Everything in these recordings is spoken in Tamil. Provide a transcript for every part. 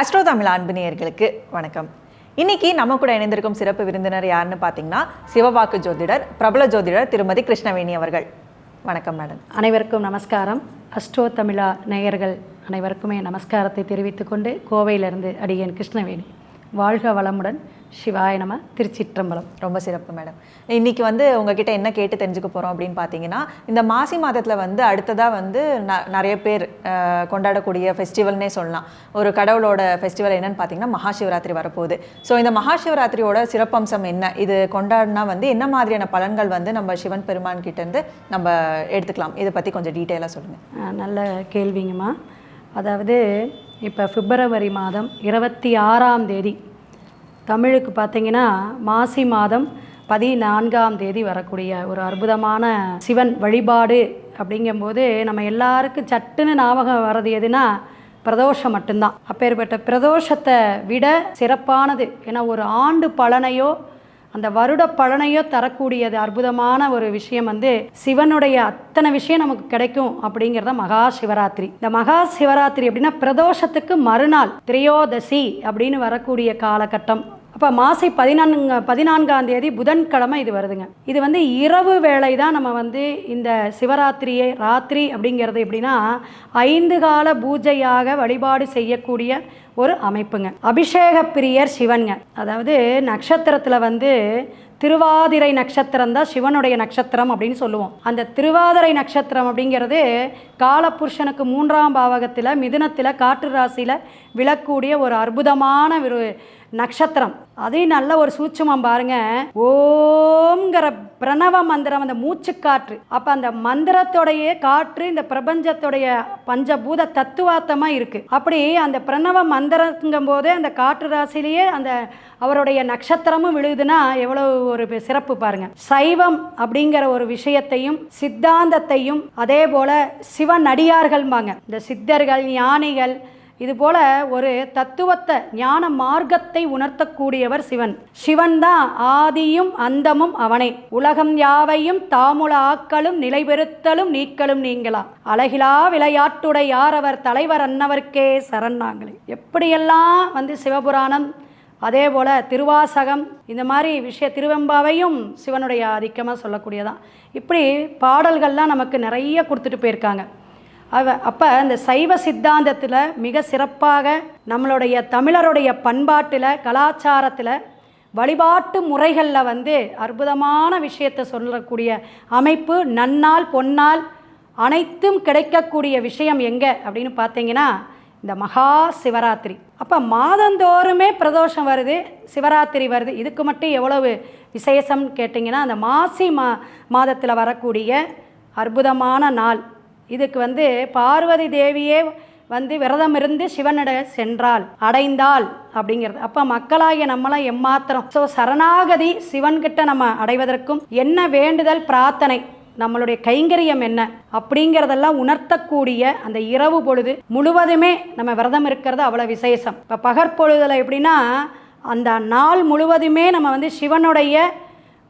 அஸ்ட்ரோ தமிழ் அன்பு நேயர்களுக்கு வணக்கம். இன்னைக்கு நம்ம கூட இணைந்திருக்கும் சிறப்பு விருந்தினர் யாருன்னு பார்த்தீங்கன்னா சிவவாக்கு ஜோதிடர் பிரபல ஜோதிடர் திருமதி கிருஷ்ணவேணி அவர்கள். வணக்கம் மேடம். அனைவருக்கும் நமஸ்காரம். அஸ்ட்ரோ தமிழா நேயர்கள் அனைவருக்குமே நமஸ்காரத்தை தெரிவித்துக்கொண்டு கோவையிலிருந்து அடியேன் கிருஷ்ணவேணி. வாழ்க வளமுடன் சிவாய நம திருச்சிற்றம்பலம். ரொம்ப சிறப்பு மேடம் இன்னைக்கு வந்து உங்ககிட்ட என்ன கேட்டு தெரிஞ்சுக்க போகிறோம் அப்படின்னு பார்த்தீங்கன்னா இந்த மாசி மாதத்தில் வந்து அடுத்ததாக வந்து ந- நிறைய பேர் கொண்டாடக்கூடிய ஃபெஸ்டிவல்னே சொல்லலாம். ஒரு கடவுளோட ஃபெஸ்டிவல் என்னன்னு பார்த்தீங்கன்னா மகாசிவராத்திரி வரப்போகுது. ஸோ இந்த மகாசிவராத்திரியோட சிறப்பம்சம் என்ன? இது கொண்டாடினா வந்து என்ன மாதிரியான பலன்கள் வந்து நம்ம சிவன் பெருமான் கிட்ட இருந்து நம்ம எடுத்துக்கலாம். இதை பற்றி கொஞ்சம் டீட்டெயிலாக சொல்லுங்கள் நல்ல கேள்விங்கம்மா. அதாவது இப்போ பிப்ரவரி மாதம் இருபத்தி ஆறாம் தேதி தமிழுக்கு பார்த்தீங்கன்னா மாசி மாதம் பதினான்காம் தேதி வரக்கூடிய ஒரு அற்புதமான சிவன் வழிபாடு அப்படிங்கும்போது நம்ம எல்லாருக்கும் சட்டுன்னு ஞாபகம் வர்றது எதுனா பிரதோஷம் மட்டும்தான். அப்பேற்பட்ட பிரதோஷத்தை விட சிறப்பானது. ஏன்னா ஒரு ஆண்டு பலனையோ அந்த வருட பலனையோ தரக்கூடியது அற்புதமான ஒரு விஷயம் வந்து சிவனுடைய அத்தனை விஷயம் நமக்கு கிடைக்கும் அப்படிங்கிறத மகா சிவராத்திரி. இந்த மகா சிவராத்திரி அப்படின்னா பிரதோஷத்துக்கு மறுநாள் திரையோதசி அப்படின்னு வரக்கூடிய காலகட்டம். அப்போ மாசி பதினான்கு பதினான்காம் தேதி புதன்கிழமை இது வருதுங்க. இது வந்து இரவு வேளை தான் நம்ம வந்து இந்த சிவராத்திரியை ராத்திரி அப்படிங்கிறது எப்படின்னா ஐந்து கால பூஜையாக வழிபாடு செய்யக்கூடிய ஒரு அமைப்புங்க. அபிஷேக பிரியர் சிவன்ங்க. அதாவது நட்சத்திரத்தில் வந்து திருவாதிரை நட்சத்திரம் தான் சிவனுடைய நட்சத்திரம் அப்படின்னு சொல்லுவோம். அந்த திருவாதிரை நட்சத்திரம் அப்படிங்கிறது காலபுருஷனுக்கு மூன்றாம் பாவகத்தில் மிதுனத்தில் காற்று ராசியில் விழக்கூடிய ஒரு அற்புதமான ஒரு நட்சத்திரம். அதையும் நல்ல ஒரு சூட்சமம் பாருங்க. ஓம்ங்கிற பிரணவ மந்திரம் அந்த மூச்சுக்காற்று அப்போ அந்த மந்திரத்தோடைய காற்று இந்த பிரபஞ்சத்துடைய பஞ்சபூத தத்துவார்த்தமாக இருக்குது அப்படி அந்த பிரணவ மந்திரங்கும் போது அந்த காற்று ராசிலேயே அந்த அவருடைய நட்சத்திரமும் விழுகுதுன்னா எவ்வளோ ஒரு சிறப்பு பாருங்க. சைவம் அப்படிங்கிற ஒரு விஷயத்தையும் சித்தாந்தத்தையும் அதே போல சிவ அடியார்கள்பாங்க இந்த சித்தர்கள் ஞானிகள் இதுபோல ஒரு தத்துவத்தை ஞான மார்க்கத்தை உணர்த்தக்கூடியவர் சிவன். சிவன் தான் ஆதியும் அந்தமும் அவனே. உலகம் யாவையும் தாமுல ஆக்கலும் நிலைபெறுத்தலும் நீக்கலும் நீங்களா? அழகிலா விளையாட்டுடை யாரவர் தலைவர் அன்னவர்க்கே சரணாங்களே எப்படியெல்லாம் வந்து சிவபுராணம் அதே போல் திருவாசகம் இந்த மாதிரி விஷய திருவெம்பாவையும் சிவனுடைய ஆதிக்கமாக சொல்லக்கூடியதான் இப்படி பாடல்கள்லாம் நமக்கு நிறைய கொடுத்துட்டு போயிருக்காங்க. அவ அப்போ இந்த சைவ சித்தாந்தத்தில் மிக சிறப்பாக நம்மளுடைய தமிழருடைய பண்பாட்டில் கலாச்சாரத்தில் வழிபாட்டு முறைகளில் வந்து அற்புதமான விஷயத்தை சொல்லக்கூடிய அமைப்பு நன்னால் பொன்னால் அனைத்தும் கிடைக்கக்கூடிய விஷயம் எங்கே அப்படின்னு பார்த்தீங்கன்னா இந்த மகா சிவராத்திரி. அப்போ மாதந்தோறுமே பிரதோஷம் வருது சிவராத்திரி வருது. இதுக்கு மட்டும் எவ்வளவு விசேஷம்னு கேட்டிங்கன்னா அந்த மாசி மா மாதத்தில் வரக்கூடிய அற்புதமான நாள். இதுக்கு வந்து பார்வதி தேவியே வந்து விரதம் இருந்து சிவனிட சென்றாள் அடைந்தாள் அப்படிங்கிறது. அப்போ மக்களாகிய நம்மளாம் எம்மாத்திரம்? ஸோ சரணாகதி சிவன்கிட்ட நம்ம அடைவதற்கும் என்ன வேண்டுதல் பிரார்த்தனை நம்மளுடைய கைங்கரியம் என்ன அப்படிங்கிறதெல்லாம் உணர்த்தக்கூடிய அந்த இரவு பொழுது முழுவதுமே நம்ம விரதம் இருக்கிறது அவ்வளோ விசேஷம். இப்போ பகற்பொழுதில் எப்படின்னா அந்த நாள் முழுவதுமே நம்ம வந்து சிவனுடைய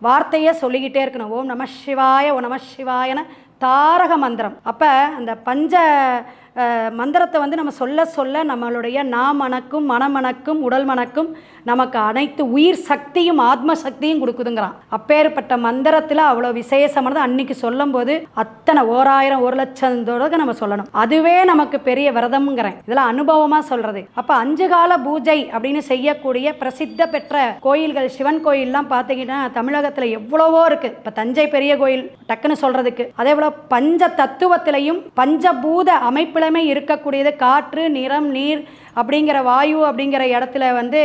வார்த்தையை சொல்லிக்கிட்டே இருக்கணும். ஓம் நம சிவாய ஓ நம சிவாயன தாரக மந்திரம். அப்போ அந்த பஞ்ச மந்திரத்தை வந்து நம்ம சொல்ல சொல்ல நம்மளுடைய நாமணக்கும் மனமணக்கும் உடல் மணக்கும் நமக்கு அனைத்து உயிர் சக்தியும் ஆத்ம சக்தியும் கொடுக்குதுங்கிறான். அப்பேற்பட்ட மந்திரத்தில் அவ்வளோ விசேஷமானது அன்னைக்கு சொல்லும்போது அத்தனை ஓராயிரம் ஒரு லட்சம் லட்சத்தோட நம்ம சொல்லணும். அதுவே நமக்கு பெரிய விரதம்ங்கிறேன். இதெல்லாம் அனுபவமாக சொல்கிறது அப்போ அஞ்சு கால பூஜை அப்படின்னு செய்யக்கூடிய பிரசித்த பெற்ற கோயில்கள் சிவன் கோயில்லாம் பார்த்தீங்கன்னா தமிழகத்தில் எவ்வளவோ இருக்குது இப்போ தஞ்சை பெரிய கோயில் டக்குன்னு சொல்கிறதுக்கு அதே போல் பஞ்ச தத்துவத்திலையும் பஞ்சபூத அமைப்பிலுமே இருக்கக்கூடியது காற்று நிறம் நீர் அப்படிங்கிற வாயு அப்படிங்கிற இடத்துல வந்து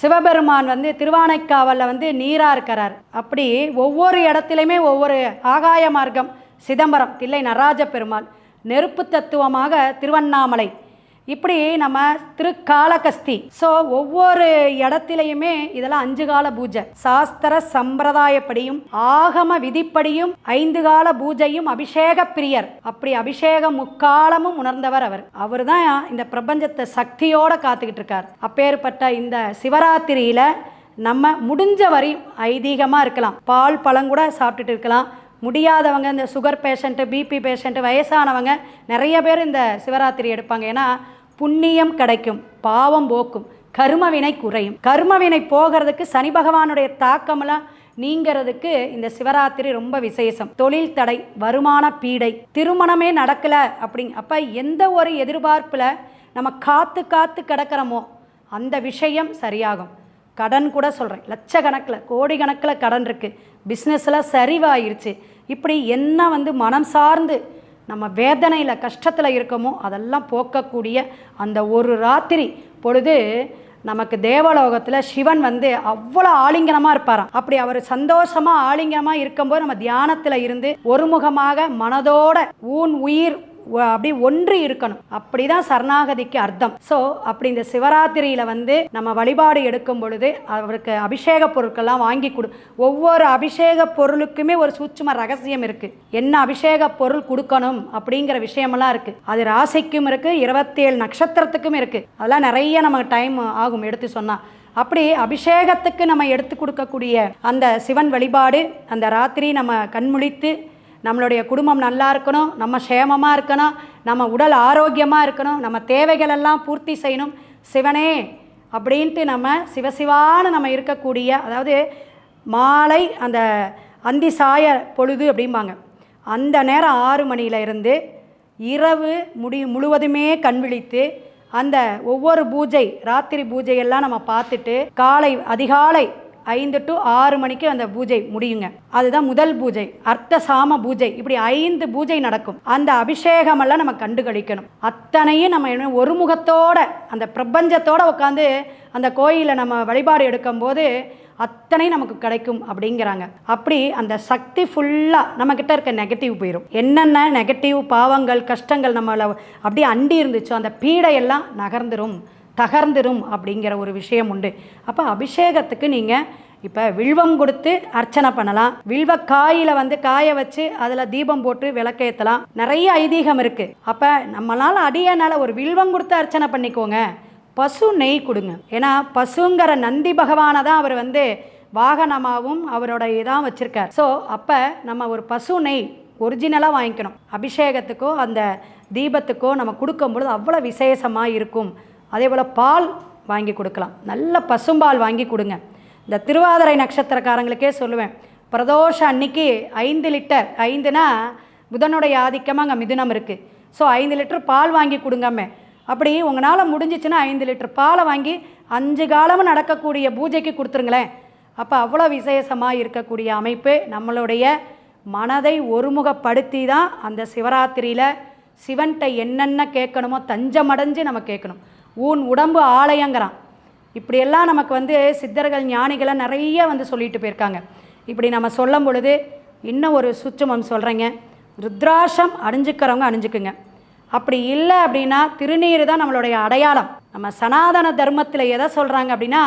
சிவபெருமான் வந்து திருவானைக்காவலில் வந்து நீராக இருக்கிறார். அப்படி ஒவ்வொரு இடத்துலையுமே ஒவ்வொரு ஆகாய மார்க்கம் சிதம்பரம் தில்லை நடராஜ பெருமாள் நெருப்பு தத்துவமாக திருவண்ணாமலை இப்படி நம்ம திருக்காலகஸ்தி. ஸோ ஒவ்வொரு இடத்துலையுமே இதெல்லாம் அஞ்சு கால பூஜை. சாஸ்திர சம்பிரதாயப்படியும் ஆகம விதிப்படியும் ஐந்து கால பூஜையும் அபிஷேக பிரியர். அப்படி அபிஷேகம் முக்காலமும் உணர்ந்தவர் அவர். அவர் தான் இந்த பிரபஞ்சத்தை சக்தியோட காத்துக்கிட்டு இருக்கார் அப்பேற்பட்ட இந்த சிவராத்திரியில நம்ம முடிஞ்ச வரையும் ஐதீகமாக இருக்கலாம். பால் பழம் கூட சாப்பிட்டுட்டு இருக்கலாம். முடியாதவங்க இந்த சுகர் பேஷண்ட்டு பிபி பேஷண்ட்டு வயசானவங்க நிறைய பேர் இந்த சிவராத்திரி எடுப்பாங்க. ஏன்னா புண்ணியம் கிடைக்கும் பாவம் போக்கும் கர்மவினை குறையும். கர்மவினை போகிறதுக்கு சனி பகவானுடைய தாக்கமெல்லாம் நீங்கிறதுக்கு இந்த சிவராத்திரி ரொம்ப விசேஷம். தொழில் தடை வருமான பீடை திருமணமே நடக்கல அப்படிங்க அப்போ எந்த ஒரு எதிர்பார்ப்பில் நம்ம காத்து காத்து கிடக்கிறோமோ அந்த விஷயம் சரியாகும். கடன் கூட சொல்கிறேன் லட்சக்கணக்கில் கோடிக்கணக்கில் கடன் இருக்குது பிஸ்னஸில் சரிவாயிருச்சு. இப்படி என்ன வந்து மனம் சார்ந்து நம்ம வேதனையில் கஷ்டத்தில் இருக்கோமோ அதெல்லாம் போக்கக்கூடிய அந்த ஒரு ராத்திரி பொழுது நமக்கு தேவலோகத்தில் சிவன் வந்து அவ்வளோ ஆலிங்கனமாக இருப்பாராம். அப்படி அவர் சந்தோஷமாக ஆலிங்கனமாக இருக்கும்போது நம்ம தியானத்தில் இருந்து ஒருமுகமாக மனதோட ஊன் உயிர் அப்படியே அப்படி ஒன்றி இருக்கணும். அப்படிதான் சரணாகதிக்கு அர்த்தம். ஸோ அப்படி இந்த சிவராத்திரியில வந்து நம்ம வழிபாடு எடுக்கும் பொழுது அவருக்கு அபிஷேக பொருட்கள்லாம் வாங்கி கொடு. ஒவ்வொரு அபிஷேக பொருளுக்குமே ஒரு சூட்சும ரகசியம் இருக்கு. என்ன அபிஷேக பொருள் கொடுக்கணும் அப்படிங்கிற விஷயமெல்லாம் இருக்கு. அது ராசிக்கும் இருக்கு இருபத்தேழு நட்சத்திரத்துக்கும் இருக்கு. அதெல்லாம் நிறைய நமக்கு டைம் ஆகும் எடுத்து சொன்னா. அப்படி அபிஷேகத்துக்கு நம்ம எடுத்து கொடுக்கக்கூடிய அந்த சிவன் வழிபாடு அந்த ராத்திரி நம்ம கண்முழித்து நம்மளுடைய குடும்பம் நல்லா இருக்கணும் நம்ம சேமமாக இருக்கணும் நம்ம உடல் ஆரோக்கியமாக இருக்கணும் நம்ம தேவைகளெல்லாம் பூர்த்தி செய்யணும். சிவனே அப்படின்ட்டு நம்ம சிவசிவான்னு நம்ம இருக்கக்கூடிய அதாவது மாலை அந்த அந்தி சாய பொழுது அப்படிம்பாங்க. அந்த நேரம் ஆறு மணியில இருந்து இரவு முடி முழுவதுமே கண்விழித்து அந்த ஒவ்வொரு பூஜை ராத்திரி பூஜையெல்லாம் நம்ம பார்த்துட்டு காலை அதிகாலை ஐந்து டு ஆறு மணிக்கு அந்த பூஜை முடியுங்க. அதுதான் முதல் பூஜை. அர்த்த சாம பூஜை. இப்படி ஐந்து பூஜை நடக்கும். அந்த அபிஷேகமெல்லாம் நம்ம கண்டு கழிக்கணும் அத்தனையும் நம்ம என்ன ஒரு முகத்தோட அந்த பிரபஞ்சத்தோடு உட்காந்து அந்த கோயிலை நம்ம வழிபாடு எடுக்கும்போது அத்தனை நமக்கு கிடைக்கும் அப்படிங்கிறாங்க. அப்படி அந்த சக்தி ஃபுல்லாக நம்மக்கிட்ட இருக்க நெகட்டிவ் போயிடும் என்னென்ன நெகட்டிவ் பாவங்கள் கஷ்டங்கள் நம்மளை அப்படியே அண்டி இருந்துச்சோ அந்த பீடையெல்லாம் நகர்ந்துடும் தகர்ந்துடும் அப்படிங்கிற ஒரு விஷயம் உண்டு. அப்போ அபிஷேகத்துக்கு நீங்கள் இப்போ வில்வம் கொடுத்து அர்ச்சனை பண்ணலாம். வில்வ காயில் வந்து காய வச்சு அதில் தீபம் போட்டு விளக்கேற்றலாம் நிறைய ஐதீகம் இருக்குது அப்போ நம்மளால் அடியனால் ஒரு வில்வம் கொடுத்து அர்ச்சனை பண்ணிக்கோங்க. பசு நெய் கொடுங்க. ஏன்னா பசுங்கிற நந்தி பகவானை தான் அவர் வந்து வாகனமாகவும் அவரோட இதான் வச்சுருக்கார். ஸோ அப்போ நம்ம ஒரு பசு நெய் ஒரிஜினலாக வாங்கிக்கணும். அபிஷேகத்துக்கோ அந்த தீபத்துக்கோ நம்ம கொடுக்கும்பொழுது அவ்வளோ விசேஷமாக இருக்கும். அதே போல் பால் வாங்கி கொடுக்கலாம். நல்ல பசும்பால் வாங்கி கொடுங்க. இந்த திருவாதிரை நட்சத்திரக்காரங்களுக்கே சொல்லுவேன் பிரதோஷம் அன்னைக்கு ஐந்து லிட்டர் ஐந்துனா புதனுடைய ஆதிக்கமாக அங்கே மிதுனம் இருக்குது ஸோ ஐந்து லிட்டர் பால் வாங்கி கொடுங்கம்மே. அப்படி உங்களால் முடிஞ்சிச்சுன்னா ஐந்து லிட்டர் பாலை வாங்கி அஞ்சு காலமும் நடக்கக்கூடிய பூஜைக்கு கொடுத்துருங்களேன். அப்போ அவ்வளோ விசேஷமாக இருக்கக்கூடிய அமைப்பு நம்மளுடைய மனதை ஒருமுகப்படுத்தி தான் அந்த சிவராத்திரியில் சிவன்கிட்ட என்னென்ன கேட்கணுமோ தஞ்சமடைஞ்சு நம்ம கேட்கணும். ஊன் உடம்பு ஆலயங்கிறான். இப்படியெல்லாம் நமக்கு வந்து சித்தர்கள் ஞானிகளை நிறைய வந்து சொல்லிட்டு போயிருக்காங்க. இப்படி நம்ம சொல்லும் பொழுது இன்னும் ஒரு சுற்றுமம் சொல்கிறேங்க ருத்ராட்சம் அணிஞ்சுக்கிறவங்க அணிஞ்சுக்குங்க. அப்படி இல்லை அப்படின்னா திருநீர் தான் நம்மளுடைய அடையாளம். நம்ம சனாதன தர்மத்தில் எதை சொல்கிறாங்க அப்படின்னா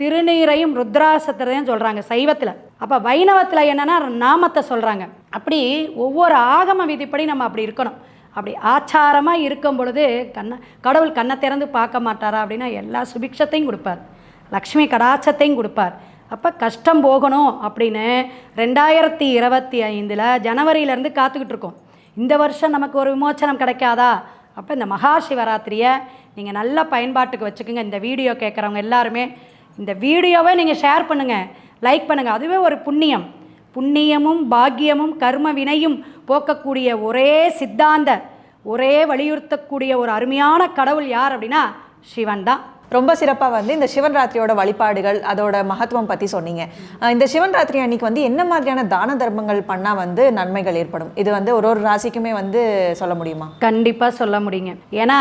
திருநீரையும் ருத்ராசத்தையும் சொல்கிறாங்க சைவத்தில். அப்போ வைணவத்தில் என்னென்னா நாமத்தை சொல்கிறாங்க அப்படி ஒவ்வொரு ஆகம விதிப்படி நம்ம அப்படி இருக்கணும். அப்படி ஆச்சாரமாக இருக்கும் பொழுது கண்ணை கடவுள் கண்ணை திறந்து பார்க்க மாட்டாரா அப்படின்னா எல்லா சுபிக்ஷத்தையும் கொடுப்பார். லக்ஷ்மி கடாட்சத்தையும் கொடுப்பார். அப்போ கஷ்டம் போகணும் அப்படின்னு ரெண்டாயிரத்தி இருபத்தி ஐந்தில் ஜனவரியிலேருந்து காத்துக்கிட்டு இருக்கோம். இந்த வருஷம் நமக்கு ஒரு விமோச்சனம் கிடைக்காதா? அப்போ இந்த மகா சிவராத்திரியை நீங்கள் நல்ல பயன்பாட்டுக்கு வச்சுக்கோங்க. இந்த வீடியோ கேட்குறவங்க எல்லாருமே இந்த வீடியோவை நீங்கள் ஷேர் பண்ணுங்கள் லைக் பண்ணுங்கள் அதுவே ஒரு புண்ணியம். புண்ணியமும் பாக்கியமும் கர்ம வினையும் போக்கக்கூடிய ஒரே சித்தாந்த ஒரே வலியுறுத்தக்கூடிய ஒரு அருமையான கடவுள் யார் அப்படின்னா சிவன் தான். ரொம்ப சிறப்பாக வந்து இந்த சிவன் ராத்திரியோட வழிபாடுகள் அதோட மகத்துவம் பற்றி சொன்னீங்க. இந்த சிவன் ராத்திரி அன்னைக்கு வந்து என்ன மாதிரியான தான தர்மங்கள் பண்ணால் வந்து நன்மைகள் ஏற்படும்? இது வந்து ஒரு ஒரு ராசிக்குமே வந்து சொல்ல முடியுமா? கண்டிப்பாக சொல்ல முடியுங்க. ஏன்னா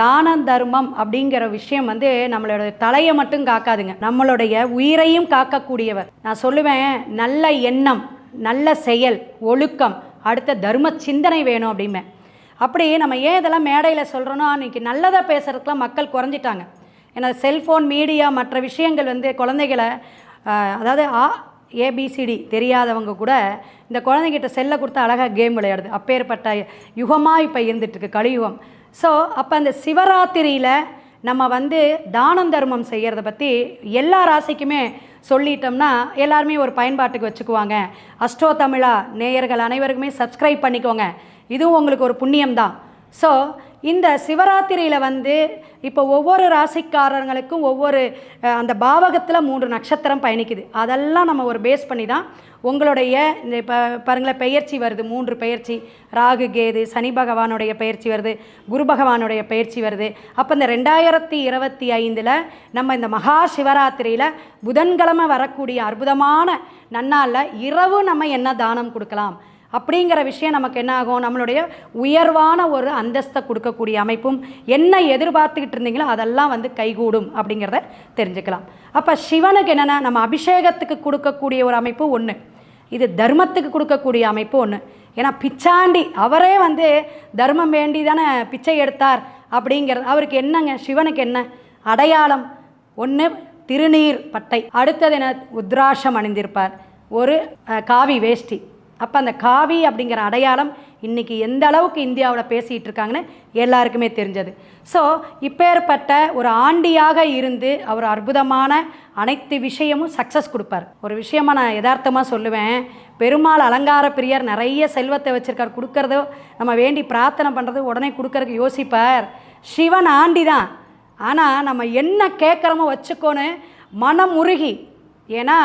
தானம் தர்மம் அப்படிங்கிற விஷயம் வந்து நம்மளோட தலையை மட்டும் காக்காதுங்க. நம்மளுடைய உயிரையும் காக்கக்கூடியவர். நான் சொல்லுவேன் நல்ல எண்ணம் நல்ல செயல் ஒழுக்கம் அடுத்த தர்ம சிந்தனை வேணும் அப்படிம்பேன். அப்படி நம்ம ஏன் இதெல்லாம் மேடையில் சொல்கிறோன்னா இன்னைக்கு நல்லதாக பேசுகிறதுக்குலாம் மக்கள் குறைஞ்சிட்டாங்க. ஏன்னா செல்ஃபோன் மீடியா மற்ற விஷயங்கள் வந்து குழந்தைகளை அதாவது ஆ ஏபிசிடி தெரியாதவங்க கூட இந்த குழந்தைகிட்ட செல்லை கொடுத்து அழகாக கேம் விளையாடுது. அப்பேற்பட்ட யுகமாக இப்போ இருந்துகிட்ருக்கு கலியுகம். ஸோ அப்போ அந்த சிவராத்திரியில் நம்ம வந்து தானம் தர்மம் செய்கிறத பற்றி எல்லா ராசிக்குமே சொல்லிட்டோம்னா எல்லாருமே ஒரு பயன்பாட்டுக்கு வச்சுக்குவாங்க. அஷ்டோ தமிழா நேயர்கள் அனைவருக்குமே சப்ஸ்கிரைப் பண்ணிக்கோங்க. இதுவும் உங்களுக்கு ஒரு புண்ணியம்தான். ஸோ இந்த சிவராத்திரியில் வந்து இப்போ ஒவ்வொரு ராசிக்காரர்களுக்கும் ஒவ்வொரு அந்த பாவகத்தில் மூன்று நட்சத்திரம் பயணிக்குது. அதெல்லாம் நம்ம ஒரு பேஸ் பண்ணி தான் உங்களுடைய இந்த இப்போ பாருங்களேன் பெயர்ச்சி வருது. மூன்று பெயர்ச்சி. ராகு கேது சனி பகவானுடைய பெயர்ச்சி வருது. குரு பகவானுடைய பெயர்ச்சி வருது. அப்போ இந்த ரெண்டாயிரத்தி இருபத்தி ஐந்தில் நம்ம இந்த மகா சிவராத்திரியில் புதன்கிழமை வரக்கூடிய அற்புதமான நன்னாளில் இரவு நம்ம என்ன தானம் கொடுக்கலாம்? அப்படிங்கிற விஷயம் நமக்கு என்ன ஆகும் நம்மளுடைய உயர்வான ஒரு அந்தஸ்தை கொடுக்கக்கூடிய அமைப்பும் என்ன எதிர்பார்த்துக்கிட்டு இருந்தீங்களோ அதெல்லாம் வந்து கைகூடும் அப்படிங்கிறத தெரிஞ்சுக்கலாம். அப்போ சிவனுக்கு என்னென்னா நம்ம அபிஷேகத்துக்கு கொடுக்கக்கூடிய ஒரு அமைப்பு ஒன்று இது தர்மத்துக்கு கொடுக்கக்கூடிய அமைப்பு ஒன்று ஏன்னா பிச்சாண்டி அவரே வந்து தர்மம் வேண்டி தானே பிச்சை எடுத்தார் அப்படிங்கிறது அவருக்கு என்னங்க? சிவனுக்கு என்ன? அடையாளம் ஒன்று திருநீர் பட்டை. அடுத்தது என்ன? உத்ராஷம் அணிந்திருப்பார். ஒரு காவி வேஷ்டி. அப்போ அந்த காவி அப்படிங்கிற அடையாளம் இன்றைக்கி எந்த அளவுக்கு இந்தியாவில் பேசிகிட்டு இருக்காங்கன்னு எல்லாருக்குமே தெரிஞ்சது. ஸோ இப்பேற்பட்ட ஒரு ஆண்டியாக இருந்து அவர் அற்புதமான அனைத்து விஷயமும் சக்ஸஸ் கொடுப்பார். ஒரு விஷயமா நான் யதார்த்தமாக சொல்லுவேன் பெருமாள் அலங்கார பிரியர் நிறைய செல்வத்தை வச்சுருக்கார். கொடுக்கறதோ நம்ம வேண்டி பிரார்த்தனை பண்ணுறது உடனே கொடுக்கறதுக்கு யோசிப்பார். சிவன் ஆண்டி தான் ஆனால் நம்ம என்ன கேட்குறோமோ வச்சுக்கோன்னு மனம் உருகி ஏன்னா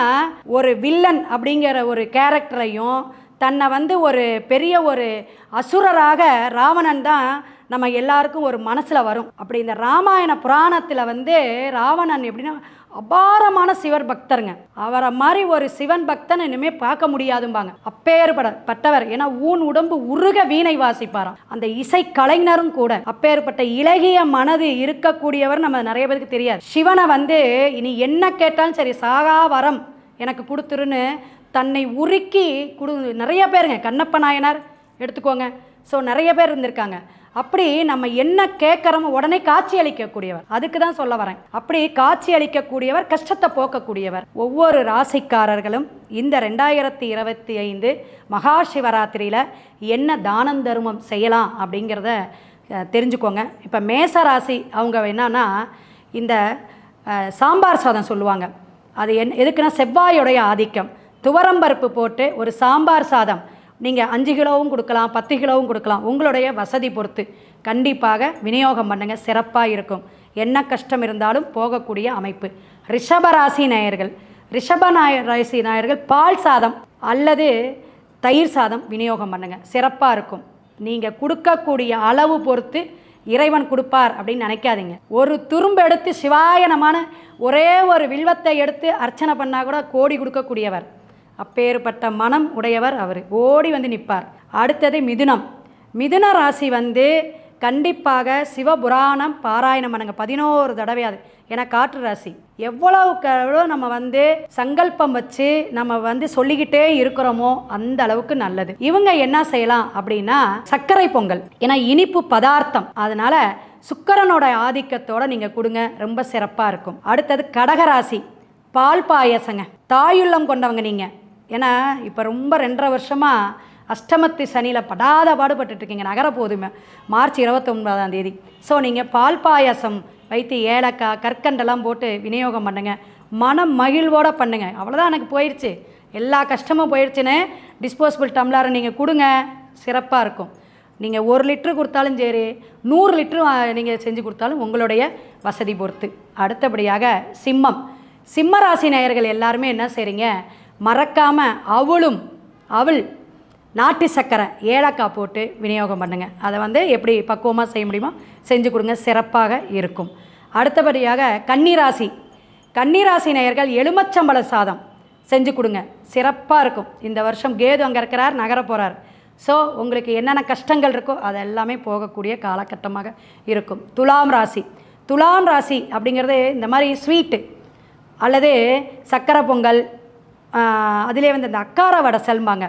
ஒரு வில்லன் அப்படிங்கிற ஒரு கேரக்டரையும் தன்னை வந்து ஒரு பெரிய ஒரு அசுரராக ராவணன் தான் நம்ம எல்லாருக்கும் ஒரு மனசில் வரும். அப்படி இந்த ராமாயண புராணத்தில் வந்து ராவணன் எப்படின்னா அபாரமான சிவர் பக்தருங்க. அவரை மாதிரி ஒரு சிவன் பக்தன் இனிமேல் பார்க்க முடியாதும்பாங்க. அப்பேற்பட பட்டவர். ஏன்னா ஊன் உடம்பு உருக வீணை வாசிப்பாராம். அந்த இசை கலைஞரும் கூட. அப்பேற்பட்ட இலகிய மனது இருக்கக்கூடியவர் நம்ம நிறைய பேருக்கு தெரியாது. சிவனை வந்து இனி என்ன கேட்டாலும் சரி சாகா வரம். எனக்கு கொடுத்துருன்னு தன்னை உருக்கி கொடு நிறைய பேருங்க. கண்ணப்ப நாயனார் எடுத்துக்கோங்க. ஸோ நிறைய பேர் இருந்திருக்காங்க. அப்படி நம்ம என்ன கேட்குறோமோ உடனே காட்சி அளிக்கக்கூடியவர். அதுக்கு தான் சொல்ல வரேன். அப்படி காட்சி அளிக்கக்கூடியவர் கஷ்டத்தை போக்கக்கூடியவர். ஒவ்வொரு ராசிக்காரர்களும் இந்த ரெண்டாயிரத்தி இருபத்தி ஐந்து மகா சிவராத்திரியில் என்ன தானம் தர்மம் செய்யலாம் அப்படிங்கிறத தெரிஞ்சுக்கோங்க. இப்போ மேச ராசி அவங்க என்னன்னா இந்த சாம்பார் சாதம் சொல்லுவாங்க. அது என் எதுக்குன்னா செவ்வாயோடைய ஆதிக்கம். துவரம்பருப்பு போட்டு ஒரு சாம்பார் சாதம். நீங்கள் அஞ்சு கிலோவும் கொடுக்கலாம் பத்து கிலோவும் கொடுக்கலாம். உங்களுடைய வசதி பொறுத்து. கண்டிப்பாக விநியோகம் பண்ணுங்கள் சிறப்பாக இருக்கும். என்ன கஷ்டம் இருந்தாலும் போகக்கூடிய அமைப்பு. ரிஷபராசி நேயர்கள். ரிஷப நாய ராசி நாயர்கள் பால் சாதம் அல்லது தயிர் சாதம் விநியோகம் பண்ணுங்கள் சிறப்பாக இருக்கும். நீங்கள் கொடுக்கக்கூடிய அளவு பொறுத்து இறைவன் கொடுப்பார் அப்படின்னு நினைக்காதீங்க. ஒரு துரும்பு எடுத்து சிவாயனமான ஒரே ஒரு வில்வத்தை எடுத்து அர்ச்சனை பண்ணால் கூட கோடி கொடுக்கக்கூடியவர். அப்பேற்பட்ட மனம் உடையவர் அவர். ஓடி வந்து நிற்பார். அடுத்தது மிதுனம். மிதுன ராசி வந்து கண்டிப்பாக சிவபுராணம் பாராயணம் பண்ணுங்க. பதினோரு தடவை அது. ஏன்னா காற்று ராசி. எவ்வளவுக்கு எவ்வளோ நம்ம வந்து சங்கல்பம் வச்சு நம்ம வந்து சொல்லிக்கிட்டே இருக்கிறோமோ அந்த அளவுக்கு நல்லது. இவங்க என்ன செய்யலாம் அப்படின்னா சர்க்கரை பொங்கல். ஏன்னா இனிப்பு பதார்த்தம். அதனால சுக்கரனோட ஆதிக்கத்தோட நீங்கள் கொடுங்க. ரொம்ப சிறப்பாக இருக்கும். அடுத்தது கடகராசி பால் பாயசங்க. தாயுள்ளம் கொண்டவங்க நீங்கள் ஏன்னா இப்போ ரொம்ப ரெண்டரை வருஷமாக அஷ்டமத்து சனியில் படாத பாடுபட்டுட்டு இருக்கீங்க நகர போதுமே. மார்ச் இருபத்தொன்பதாம் தேதி. ஸோ நீங்கள் பால் பாயாசம் வைத்து ஏலக்காய் கற்கண்டெல்லாம் போட்டு விநியோகம் பண்ணுங்கள் மனம் மகிழ்வோடு பண்ணுங்கள் அவ்வளோதான் எனக்கு போயிடுச்சு எல்லா கஷ்டமும் போயிடுச்சுன்னு டிஸ்போசபிள் டம்ளரை நீங்கள் கொடுங்க. சிறப்பாக இருக்கும். நீங்கள் ஒரு லிட்ரு கொடுத்தாலும் சரி நூறு லிட்ரு நீங்கள் செஞ்சு கொடுத்தாலும் உங்களுடைய வசதி பொறுத்து. அடுத்தபடியாக சிம்மம். சிம்ம ராசி நேயர்கள் எல்லாருமே என்ன செய்கிறீங்க மறக்காமல் அவளும் அவள் நாட்டு சர்க்கரை ஏலக்காய் போட்டு விநியோகம் பண்ணுங்க. அதை வந்து எப்படி பக்குவமாக செய்ய முடியுமோ செஞ்சு கொடுங்க சிறப்பாக இருக்கும். அடுத்தபடியாக கன்னிராசி. கன்னிராசி நேயர்கள் எலுமச்சம்பழ சாதம் செஞ்சு கொடுங்க சிறப்பாக இருக்கும். இந்த வருஷம் கேது அங்கே இருக்கிறார் நகர போகிறார் ஸோ உங்களுக்கு என்னென்ன கஷ்டங்கள் இருக்கோ அது எல்லாமே போகக்கூடிய காலகட்டமாக இருக்கும். துலாம் ராசி. துலாம் ராசி அப்படிங்கிறது இந்த மாதிரி ஸ்வீட்டு அல்லது சக்கரை பொங்கல் அதிலே வந்து அந்த அக்கார வடை செல்பாங்க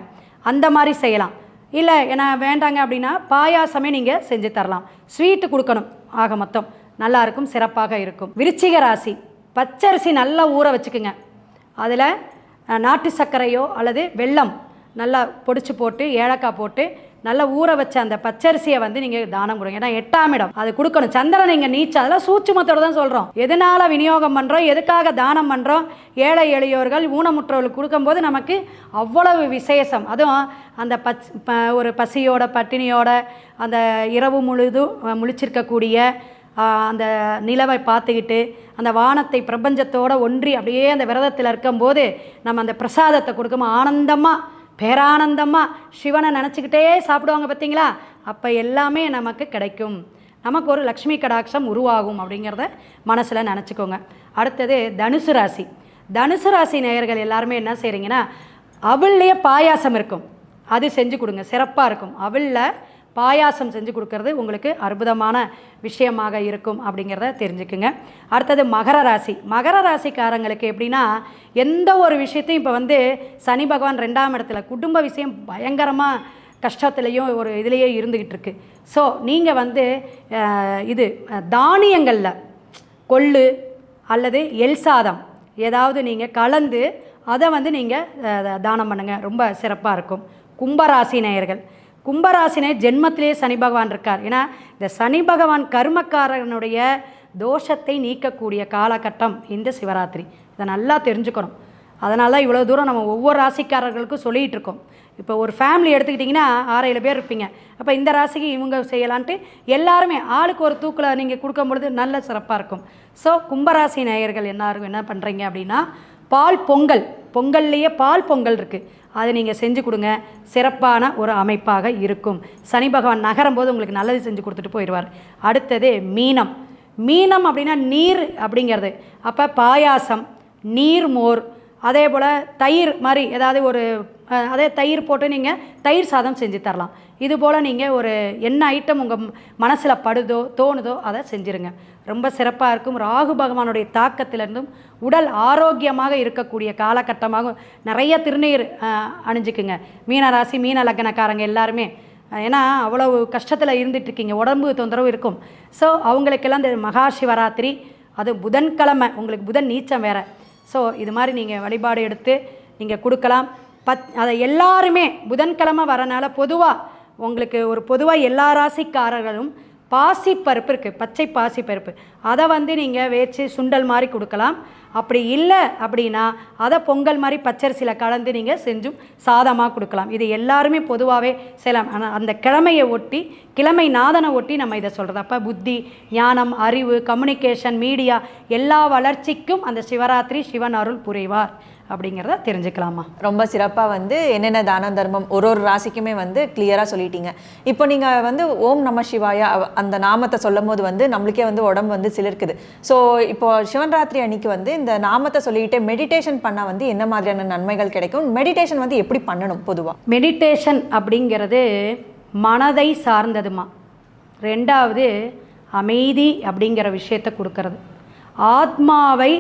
அந்த மாதிரி செய்யலாம். இல்லை என்ன வேண்டாங்க அப்படின்னா பாயாசமே நீங்கள் செஞ்சு தரலாம். ஸ்வீட்டு கொடுக்கணும். ஆக மொத்தம் நல்லாயிருக்கும் சிறப்பாக இருக்கும். விருச்சிக ராசி. பச்சரிசி நல்லா ஊற வச்சுக்குங்க. அதில் நாட்டு சர்க்கரையோ அல்லது வெல்லம் நல்லா பொடிச்சு போட்டு ஏலக்காய் போட்டு நல்லா ஊற வச்ச அந்த பச்சரிசியை வந்து நீங்கள் தானம் கொடுங்க. ஏன்னா எட்டாம் இடம். அது கொடுக்கணும். சந்திரன் இங்கே நீச்சல் அதெல்லாம் சூட்சுமத்தோட தான் சொல்கிறோம் எதனால் விநியோகம் பண்ணுறோம் எதுக்காக தானம் பண்ணுறோம் ஏழை எளியோர்கள் ஊனமுற்றவர்களுக்கு கொடுக்கும்போது நமக்கு அவ்வளவு விசேஷம். அதுவும் அந்த பச் ஒரு பசியோட பட்டினியோட அந்த இரவு முழுதும் முழிச்சிருக்கக்கூடிய அந்த நிலவை பார்த்துக்கிட்டு அந்த வானத்தை பிரபஞ்சத்தோட ஒன்றி அப்படியே அந்த விரதத்தில் இருக்கும்போது நம்ம அந்த பிரசாதத்தை கொடுக்கும் ஆனந்தமாக பேரானந்தமாக சிவனை நினச்சிக்கிட்டே சாப்பிடுவாங்க பார்த்தீங்களா? அப்போ எல்லாமே நமக்கு கிடைக்கும். நமக்கு ஒரு லக்ஷ்மி கடாட்சம் உருவாகும் அப்படிங்கிறத மனசில் நினச்சிக்கோங்க. அடுத்தது தனுசு ராசி. தனுசு ராசி நேயர்கள் எல்லாருமே என்ன செய்கிறீங்கன்னா அவள்லேயே பாயாசம் இருக்கும். அது செஞ்சு கொடுங்க. சிறப்பாக இருக்கும். அவளில் பாயாசம் செஞ்சு கொடுக்கறது உங்களுக்கு அற்புதமான விஷயமாக இருக்கும் அப்படிங்கிறத தெரிஞ்சுக்குங்க. அடுத்தது மகர ராசி. மகர ராசிக்காரங்களுக்கு எப்படின்னா எந்த ஒரு விஷயத்தையும் இப்போ வந்து சனி பகவான் ரெண்டாம் இடத்துல குடும்ப விஷயம் பயங்கரமாக கஷ்டத்துலேயும் ஒரு இதுலேயே இருந்துக்கிட்டு இருக்கு. ஸோ நீங்கள் வந்து இது தானியங்களில் கொள்ளு அல்லது எல் சாதம் ஏதாவது நீங்கள் கலந்து அதை வந்து நீங்கள் தானம் பண்ணுங்கள் ரொம்ப சிறப்பாக இருக்கும். கும்பராசி நேயர்கள். கும்பராசினே ஜென்மத்திலே சனி பகவான் இருக்கார். ஏன்னா இந்த சனி பகவான் கர்மக்காரனுடைய தோஷத்தை நீக்கக்கூடிய காலகட்டம் இந்த சிவராத்திரி. இதை நல்லா தெரிஞ்சுக்கணும். அதனால தான் இவ்வளோ தூரம் நம்ம ஒவ்வொரு ராசிக்காரர்களுக்கும் சொல்லிகிட்டு இருக்கோம். இப்போ ஒரு ஃபேமிலி எடுத்துக்கிட்டிங்கன்னா ஆறு ஏழு பேர் இருப்பீங்க. அப்போ இந்த ராசிக்கு இவங்க செய்யலான்ட்டு எல்லாருமே ஆளுக்கு ஒரு தூக்கில் நீங்கள் கொடுக்கும் பொழுது நல்ல சிறப்பாக இருக்கும். ஸோ கும்பராசி நேயர்கள் எல்லாரும் என்ன பண்ணுறீங்க அப்படின்னா பால் பொங்கல். பொங்கல்லையே பால் பொங்கல் இருக்குது அதை நீங்கள் செஞ்சு கொடுங்க. சிறப்பான ஒரு அமைப்பாக இருக்கும். சனி பகவான் நகரும் போது உங்களுக்கு நல்லது செஞ்சு கொடுத்துட்டு போயிடுவார். அடுத்தது மீனம். மீனம் அப்படின்னா நீர் அப்படிங்கிறது. அப்போ பாயாசம் நீர்மோர் அதே போல் தயிர் மாதிரி ஏதாவது ஒரு அதே தயிர் போட்டு நீங்கள் தயிர் சாதம் செஞ்சு தரலாம். இது போல் நீங்கள் ஒரு என்ன ஐட்டம் உங்கள் மனசில் படுதோ தோணுதோ அதை செஞ்சுருங்க. ரொம்ப சிறப்பாக இருக்கும். ராகு பகவானுடைய தாக்கத்திலிருந்தும் உடல் ஆரோக்கியமாக இருக்கக்கூடிய காலகட்டமாக நிறைய திருநீர் அணிஞ்சுக்குங்க. மீனராசி மீன லக்னக்காரங்க எல்லாருமே. ஏன்னா அவ்வளவு கஷ்டத்தில் இருந்துட்டு இருக்கீங்க உடம்பு தொந்தரவு இருக்கும். ஸோ அவங்களுக்கெல்லாம் இந்த மகா சிவராத்திரி அது புதன்கிழமை. உங்களுக்கு புதன் நீச்சம் வேறு. ஸோ இது மாதிரி நீங்கள் வழிபாடு எடுத்து நீங்கள் கொடுக்கலாம். பத் அதை எல்லாருமே புதன்கிழமை வரனால பொதுவாக உங்களுக்கு ஒரு பொதுவாக எல்லா ராசிக்காரர்களும் பாசிப்பருப்பு இருக்குது பச்சை பாசிப்பருப்பு. அதை வந்து நீங்கள் வேச்சு சுண்டல் மாதிரி கொடுக்கலாம். அப்படி இல்லை அப்படின்னா அதை பொங்கல் மாதிரி பச்சரிசியில் கலந்து நீங்கள் செஞ்சும் சாதமாக கொடுக்கலாம். இது எல்லாருமே பொதுவாகவே செய்யலாம். ஆனால் அந்த கிழமையை ஒட்டி கிழமை நாதனை ஒட்டி நம்ம இதை சொல்கிறது அப்போ புத்தி ஞானம் அறிவு கம்யூனிகேஷன் மீடியா எல்லா வளர்ச்சிக்கும் அந்த சிவராத்திரி சிவன் அருள் புரிவார். அப்படிங்கிறத தெரிஞ்சுக்கலாமா? ரொம்ப சிறப்பாக வந்து என்னென்ன தான தர்மம் ஒரு ஒரு ராசிக்குமே வந்து கிளியராக சொல்லிட்டீங்க. இப்போ நீங்கள் வந்து ஓம் நம சிவாயா அந்த நாமத்தை சொல்லும் போது வந்து நம்மளுக்கே வந்து உடம்பு வந்து சிலிர்க்குது. ஸோ இப்போ சிவன் ராத்திரி அன்னைக்கு வந்து இந்த நாமத்தை சொல்லிட்டு மெடிடேஷன் பண்ணால் வந்து என்ன மாதிரியான நன்மைகள் கிடைக்கும்? மெடிடேஷன் வந்து எப்படி பண்ணணும் பொதுவாக மெடிடேஷன் அப்படிங்கிறது மனதை சார்ந்ததுமா? ரெண்டாவது அமைதி அப்படிங்கிற விஷயத்தை கொடுக்கறது. ஆத்மாவை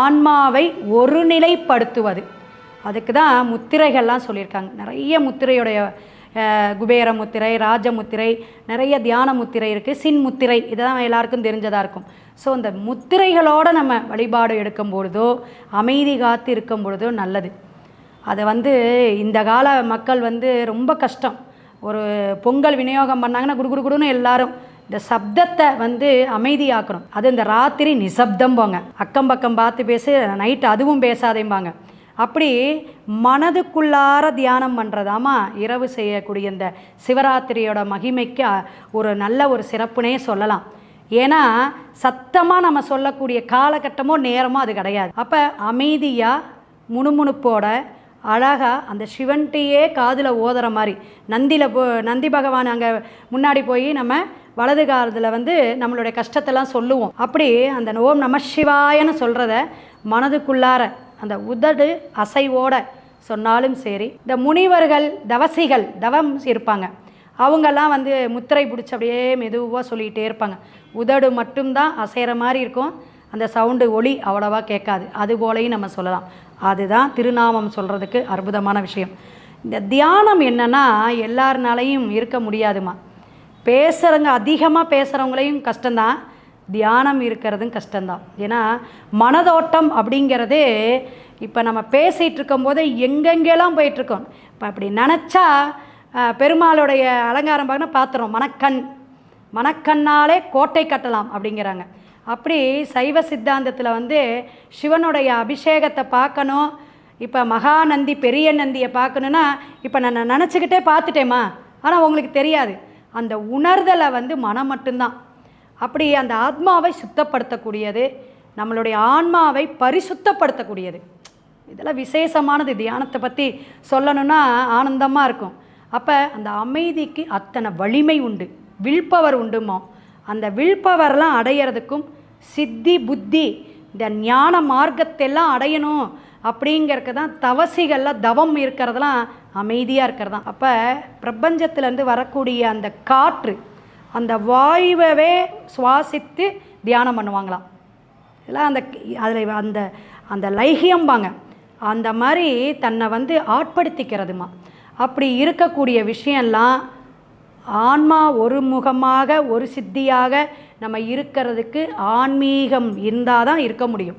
ஆன்மாவை ஒருநிலைப்படுத்துவது. அதுக்கு தான் முத்திரைகள்லாம் சொல்லியிருக்காங்க. நிறைய முத்திரையுடைய குபேர முத்திரை ராஜ முத்திரை நிறைய தியான முத்திரை இருக்குது சின் முத்திரை இதெல்லாம் எல்லாருக்கும் தெரிஞ்சதாக இருக்கும். ஸோ இந்த முத்திரைகளோடு நம்ம வழிபாடு எடுக்கும் பொழுதோ அமைதி காத்து இருக்கும் பொழுதோ நல்லது. அதை வந்து இந்த கால மக்கள் வந்து ரொம்ப கஷ்டம். ஒரு பொங்கல் விநியோகம் பண்ணாங்கன்னா குடு குடு குடுன்னு எல்லாரும் இந்த சப்தத்தை வந்து அமைதியாக்கணும். அது இந்த ராத்திரி நிசப்தம் போங்க அக்கம் பக்கம் பார்த்து பேசி நைட்டு அதுவும் பேசாதேம்பாங்க. அப்படி மனதுக்குள்ளார தியானம் பண்ணுறதாமா இரவு செய்யக்கூடிய இந்த சிவராத்திரியோட மகிமைக்கு ஒரு நல்ல ஒரு சிறப்புனே சொல்லலாம். ஏன்னா சத்தமாக நம்ம சொல்லக்கூடிய காலகட்டமோ நேரமோ அது கிடையாது. அப்போ அமைதியாக முணுமுணுப்போட அழகாக அந்த சிவன்ட்டையே காதில் ஓதுற மாதிரி நந்தியில் போ நந்தி பகவான் அங்கே முன்னாடி போய் நம்ம வலது காலத்தில் வந்து நம்மளுடைய கஷ்டத்தெல்லாம் சொல்லுவோம். அப்படி அந்த ஓம் நம சிவாயன்னு சொல்கிறத மனதுக்குள்ளார அந்த உதடு அசைவோட சொன்னாலும் சரி இந்த முனிவர்கள் தவசிகள் தவம் இருப்பாங்க. அவங்கெல்லாம் வந்து முத்திரை பிடிச்சி அப்படியே மெதுவாக சொல்லிகிட்டே இருப்பாங்க. உதடு மட்டும்தான் அசைகிற மாதிரி இருக்கும். அந்த சவுண்டு ஒளி அவ்வளோவா கேட்காது. அது போலையும் நம்ம சொல்லலாம். அதுதான் திருநாமம் சொல்கிறதுக்கு அற்புதமான விஷயம். இந்த தியானம் என்னென்னா எல்லாருனாலையும் இருக்க முடியாதுமா பேசுகிறவங்க அதிகமாக பேசுகிறவங்களையும் கஷ்டம்தான். தியானம் இருக்கிறதும் கஷ்டம்தான். ஏன்னா மனதோட்டம் அப்படிங்கிறதே இப்போ நம்ம பேசிகிட்டு இருக்கும்போது எங்கெங்கெல்லாம் போயிட்டுருக்கோம். இப்போ அப்படி நினச்சா பெருமாளுடைய அலங்காரம் பார்க்கணும் பார்த்துறோம் மணக்கண். மணக்கண்ணாலே கோட்டை கட்டலாம் அப்படிங்கிறாங்க. அப்படி சைவ சித்தாந்தத்தில் வந்து சிவனுடைய அபிஷேகத்தை பார்க்கணும். இப்போ மகாநந்தி பெரிய நந்தியை பார்க்கணுன்னா இப்போ நான் நினச்சிக்கிட்டே பார்த்துட்டேம்மா. ஆனால் உங்களுக்கு தெரியாது. அந்த உணர்தலை வந்து மனம் மட்டும்தான். அப்படி அந்த ஆத்மாவை சுத்தப்படுத்தக்கூடியது நம்மளுடைய ஆன்மாவை பரிசுத்தப்படுத்தக்கூடியது. இதெல்லாம் விசேஷமானது. தியானத்தை பற்றி சொல்லணும்னா ஆனந்தமாக இருக்கும். அப்போ அந்த அமைதிக்கு அத்தனை வலிமை உண்டு. வில்பவர் உண்டுமோ? அந்த வில்பவர்லாம் அடையிறதுக்கும் சித்தி புத்தி இந்த ஞான மார்க்கத்தெல்லாம் அடையணும் அப்படிங்கிறக்கு தான் தவசிகளில் தவம் இருக்கிறதெல்லாம் அமைதியாக இருக்கிறது? தான் அப்போ பிரபஞ்சத்திலேருந்து வரக்கூடிய அந்த காற்று அந்த வாயுவவே சுவாசித்து தியானம் பண்ணுவாங்களாம். இதெல்லாம் அந்த அதில் அந்த அந்த லைகியம்பாங்க அந்த மாதிரி தன்னை வந்து ஆட்படுத்திக்கிறதுமா. அப்படி இருக்கக்கூடிய விஷயம்லாம் ஆன்மா ஒரு முகமாக ஒரு சித்தியாக நம்ம இருக்கிறதுக்கு ஆன்மீகம் இருந்தால் தான் இருக்க முடியும்.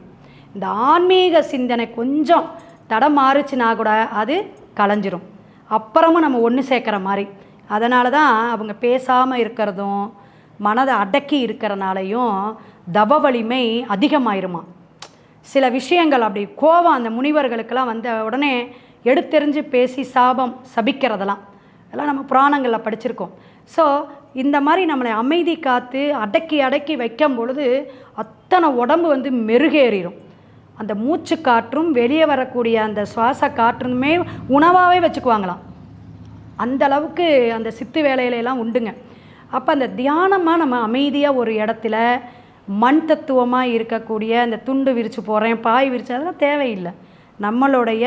இந்த ஆன்மீக சிந்தனை கொஞ்சம் தடம் மாறுச்சுன்னா கூட அது கலைஞ்சிரும். அப்புறமும் நம்ம ஒன்று சேர்க்குற மாதிரி. அதனால தான் அவங்க பேசாமல் இருக்கிறதும் மனதை அடக்கி இருக்கிறனாலையும் தவ வலிமை அதிகமாயிருமா. சில விஷயங்கள் அப்படி கோவம் அந்த முனிவர்களுக்கெல்லாம் வந்த உடனே எடுத்தெறிஞ்சு பேசி சாபம் சபிக்கிறதெல்லாம். அதெல்லாம் நம்ம புராணங்களில் படிச்சிருக்கோம். ஸோ இந்த மாதிரி நம்மளை அமைதி காத்து அடக்கி அடக்கி வைக்கும் பொழுது அத்தனை உடம்பு வந்து மெருகேறிடும் அந்த மூச்சு காற்றும் வெளியே வரக்கூடிய அந்த சுவாச காற்றுமே உணவாகவே வச்சுக்குவாங்களாம். அந்த அளவுக்கு அந்த சித்து வேலையில எல்லாம் உண்டுங்க. அப்போ அந்த தியானமாக நம்ம அமைதியாக ஒரு இடத்துல மண் தத்துவமாக இருக்கக்கூடிய அந்த துண்டு விரித்து போகிறேன் பாய் விரிச்சு அதெல்லாம் தேவையில்லை. நம்மளுடைய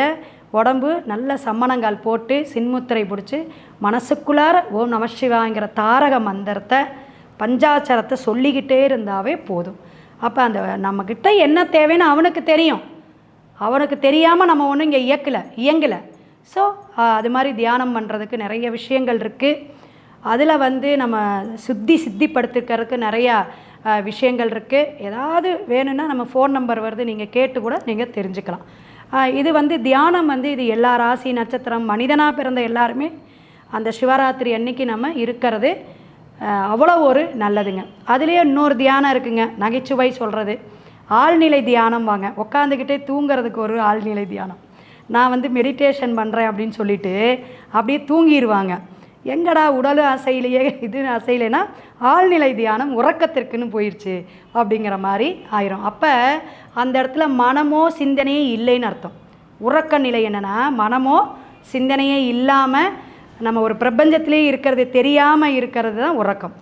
உடம்பு நல்ல சம்மணங்கால் போட்டு சின்முத்திரை பிடிச்சி மனசுக்குள்ளார ஓம் நமசிவாங்கிற தாரக மந்திரத்தை பஞ்சாச்சாரத்தை சொல்லிக்கிட்டே இருந்தாவே போதும். அப்போ அந்த நம்மக்கிட்ட என்ன தேவைன்னு அவனுக்கு தெரியும். அவனுக்கு தெரியாமல் நம்ம ஒன்றும் இங்கே இயக்கலை இயங்கலை. ஸோ அது மாதிரி தியானம் பண்ணுறதுக்கு நிறைய விஷயங்கள் இருக்குது அதில் வந்து நம்ம சுத்தி சித்திப்படுத்திக்கிறதுக்கு நிறையா விஷயங்கள் இருக்குது ஏதாவது வேணும்னா நம்ம ஃபோன் நம்பர் வருது நீங்கள் கேட்டு கூட நீங்கள் தெரிஞ்சுக்கலாம். இது வந்து தியானம் வந்து இது எல்லா ராசி நட்சத்திரம் மனிதனாக பிறந்த எல்லாருமே அந்த சிவராத்திரி அன்னைக்கு நம்ம இருக்கிறது. அவ்வளோ ஒரு நல்லதுங்க. அதுலேயே இன்னொரு தியானம் இருக்குங்க. நகைச்சுவை சொல்கிறது ஆழ்நிலை தியானம் வாங்க. உட்காந்துக்கிட்டே தூங்குறதுக்கு ஒரு ஆழ்நிலை தியானம். நான் வந்து மெடிடேஷன் பண்ணுறேன் அப்படின்னு சொல்லிட்டு அப்படியே தூங்கிடுவாங்க எங்கடா உடல் அசையிலையே இது அசையிலைனா ஆழ்நிலை தியானம் உறக்கத்திற்குன்னு போயிடுச்சு அப்படிங்கிற மாதிரி ஆயிரும். அப்போ அந்த இடத்துல மனமோ சிந்தனையே இல்லைன்னு அர்த்தம். உறக்க நிலை என்னென்னா மனமோ சிந்தனையே இல்லாமல் நம்ம ஒரு பிரபஞ்சத்திலே இருக்கிறது தெரியாமல் இருக்கிறது தான் உறக்கம்.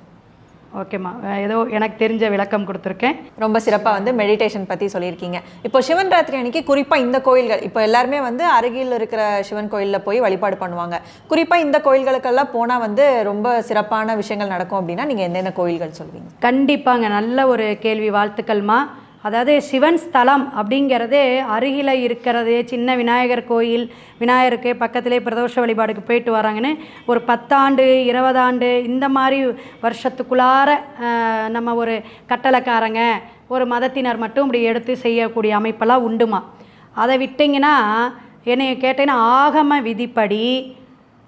ஓகேம்மா ஏதோ எனக்கு தெரிஞ்ச விளக்கம் கொடுத்துருக்கேன். ரொம்ப சிறப்பாக வந்து மெடிடேஷன் பற்றி சொல்லியிருக்கீங்க. இப்போ சிவன் ராத்திரி அன்னைக்கு குறிப்பாக இந்த கோயில்கள் இப்போ எல்லாருமே வந்து அருகில் இருக்கிற சிவன் கோயிலில் போய் வழிபாடு பண்ணுவாங்க. குறிப்பாக இந்த கோயில்களுக்கெல்லாம் போனால் வந்து ரொம்ப சிறப்பான விஷயங்கள் நடக்கும் அப்படின்னா நீங்கள் எந்தெந்த கோயில்கள் சொல்வீங்க? கண்டிப்பாங்க. நல்ல ஒரு கேள்வி வாழ்த்துக்கள்மா. அதாவது சிவன் ஸ்தலம் அப்படிங்கிறது அருகில் இருக்கிறது சின்ன விநாயகர் கோயில் விநாயகருக்கு பக்கத்திலே பிரதோஷ வழிபாடுக்கு போயிட்டு வராங்கன்னு ஒரு பத்தாண்டு இருபதாண்டு இந்த மாதிரி வருஷத்துக்குள்ளார நம்ம ஒரு கட்டளைக்காரங்க ஒரு மதத்தினர் மட்டும் இப்படி எடுத்து செய்யக்கூடிய அமைப்பெல்லாம் உண்டுமா? அதை விட்டிங்கன்னா என்னை கேட்டீங்கன்னா ஆகம விதிப்படி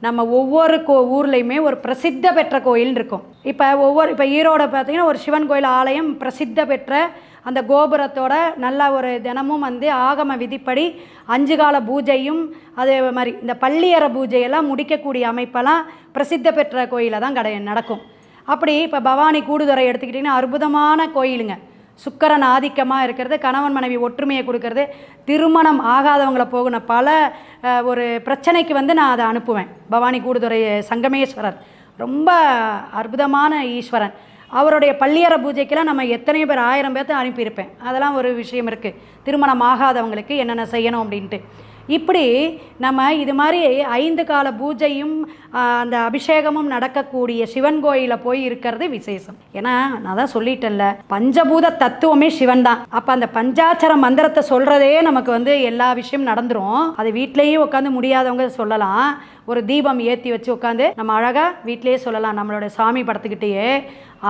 நம்ம ஒவ்வொரு கோ ஊர்லேயுமே ஒரு பிரசித்த பெற்ற கோயில் இருக்கும். இப்போ ஒவ்வொரு இப்போ ஈரோடு பார்த்தீங்கன்னா ஒரு சிவன் கோயில் ஆலயம் பிரசித்த பெற்ற அந்த கோபுரத்தோட நல்ல ஒரு தினமும் வந்து ஆகம விதிப்படி அஞ்சு கால பூஜையும் அதே மாதிரி இந்த பள்ளியற பூஜையெல்லாம் முடிக்கக்கூடிய அமைப்பெல்லாம் பிரசித்த பெற்ற கோயிலில் தான் கடை நடக்கும். அப்படி இப்போ பவானி கூடுதுறை எடுத்துக்கிட்டிங்கன்னா அற்புதமான கோயிலுங்க. சுக்கரன் ஆதிக்கமாக இருக்கிறது கணவன் மனைவி ஒற்றுமையை கொடுக்கறது திருமணம் ஆகாதவங்கள போகின பல ஒரு பிரச்சனைக்கு வந்து நான் அதை அனுப்புவேன். பவானி கூடுதுறை சங்கமேஸ்வரர். ரொம்ப அற்புதமான ஈஸ்வரன். அவருடைய பள்ளியற பூஜைக்கெல்லாம் நம்ம எத்தனை பேர் ஆயிரம் பேர்த்த அனுப்பியிருப்பேன். அதெல்லாம் ஒரு விஷயம் இருக்குது திருமணம் ஆகாதவங்களுக்கு என்னென்ன செய்யணும் அப்படின்ட்டு. இப்படி நம்ம இது மாதிரி ஐந்து கால பூஜையும் அந்த அபிஷேகமும் நடக்கக்கூடிய சிவன் கோயிலில் போய் இருக்கிறது விசேஷம். ஏன்னா நான் தான் சொல்லிட்டேன்ல பஞ்சபூத தத்துவமே சிவன் தான். அப்போ அந்த பஞ்சாட்சர மந்திரத்தை சொல்கிறதே நமக்கு வந்து எல்லா விஷயம் நடந்துரும். அது வீட்லேயும் உட்காந்து முடியாதவங்க சொல்லலாம். ஒரு தீபம் ஏற்றி வச்சு உட்காந்து நம்ம அழகாக வீட்டிலேயே சொல்லலாம் நம்மளோட சாமி படத்துக்கிட்டேயே.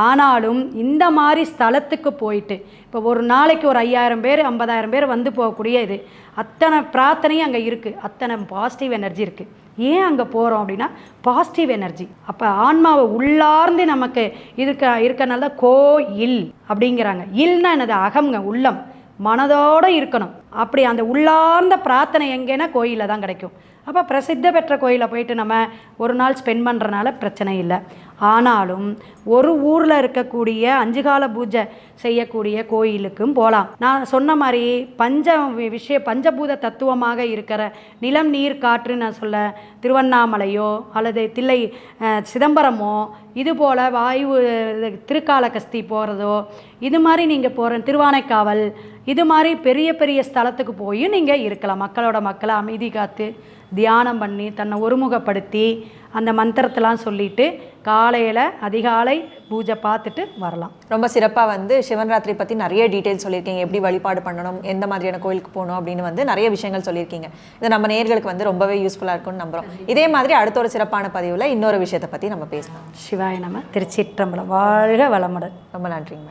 ஆனாலும் இந்த மாதிரி ஸ்தலத்துக்கு போயிட்டு இப்போ ஒரு நாளைக்கு ஒரு ஐயாயிரம் பேர் ஐம்பதாயிரம் பேர் வந்து போகக்கூடிய இது அத்தனை பிரார்த்தனையும் அங்கே இருக்குது அத்தனை பாசிட்டிவ் எனர்ஜி இருக்குது ஏன் அங்கே போகிறோம் அப்படின்னா பாசிட்டிவ் எனர்ஜி அப்போ ஆன்மாவை உள்ளார்ந்து நமக்கு இருக்க இருக்கனால தான் கோ இல் அப்படிங்கிறாங்க. இல்னா என்னது? அகம்ங்க உள்ளம். மனதோடு இருக்கணும். அப்படி அந்த உள்ளார்ந்த பிரார்த்தனை எங்கேன்னா கோயிலில் தான் கிடைக்கும். அப்போ பிரசித்த பெற்ற கோயிலில் போயிட்டு நம்ம ஒரு நாள் ஸ்பெண்ட் பண்ணுறனால பிரச்சனை இல்லை. ஆனாலும் ஒரு ஊரில் இருக்கக்கூடிய அஞ்சு கால பூஜை செய்யக்கூடிய கோயிலுக்கும் போகலாம் நான் சொன்ன மாதிரி பஞ்ச விஷய பஞ்சபூத தத்துவமாக இருக்கிற நிலம் நீர் காற்று நான் சொல்ல திருவண்ணாமலையோ அல்லது தில்லை சிதம்பரமோ இது போல் வாயு திருக்காலகஸ்தி போகிறதோ இது மாதிரி நீங்கள் போகிற திருவானைக்காவல் இது மாதிரி பெரிய பெரிய ஸ்தலத்துக்கு போய் நீங்கள் இருக்கலாம். மக்களோட மக்களை அமைதி காத்து. தியானம் பண்ணி தன்னை ஒருமுகப்படுத்தி அந்த மந்திரத்தெல்லாம் சொல்லிட்டு காலையில் அதிகாலை பூஜை பார்த்துட்டு வரலாம். ரொம்ப சிறப்பாக வந்து சிவன் ராத்திரி பற்றி நிறைய டீட்டெயில்ஸ் சொல்லியிருக்கீங்க. எப்படி வழிபாடு பண்ணணும் எந்த மாதிரியான கோயிலுக்கு போகணும் அப்படின்னு வந்து நிறைய விஷயங்கள் சொல்லியிருக்கீங்க. இது நம்ம நேர்களுக்கு வந்து ரொம்பவே யூஸ்ஃபுல்லாக இருக்கும்னு நம்புகிறோம் இதே மாதிரி அடுத்த ஒரு சிறப்பான பதிவில் இன்னொரு விஷயத்தை பற்றி நம்ம பேசலாம். சிவாய நம திருச்சிற்றம்பலம். வாழ்க வளமுடன். ரொம்ப நன்றிங்க.